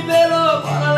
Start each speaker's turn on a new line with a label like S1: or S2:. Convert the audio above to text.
S1: Libero para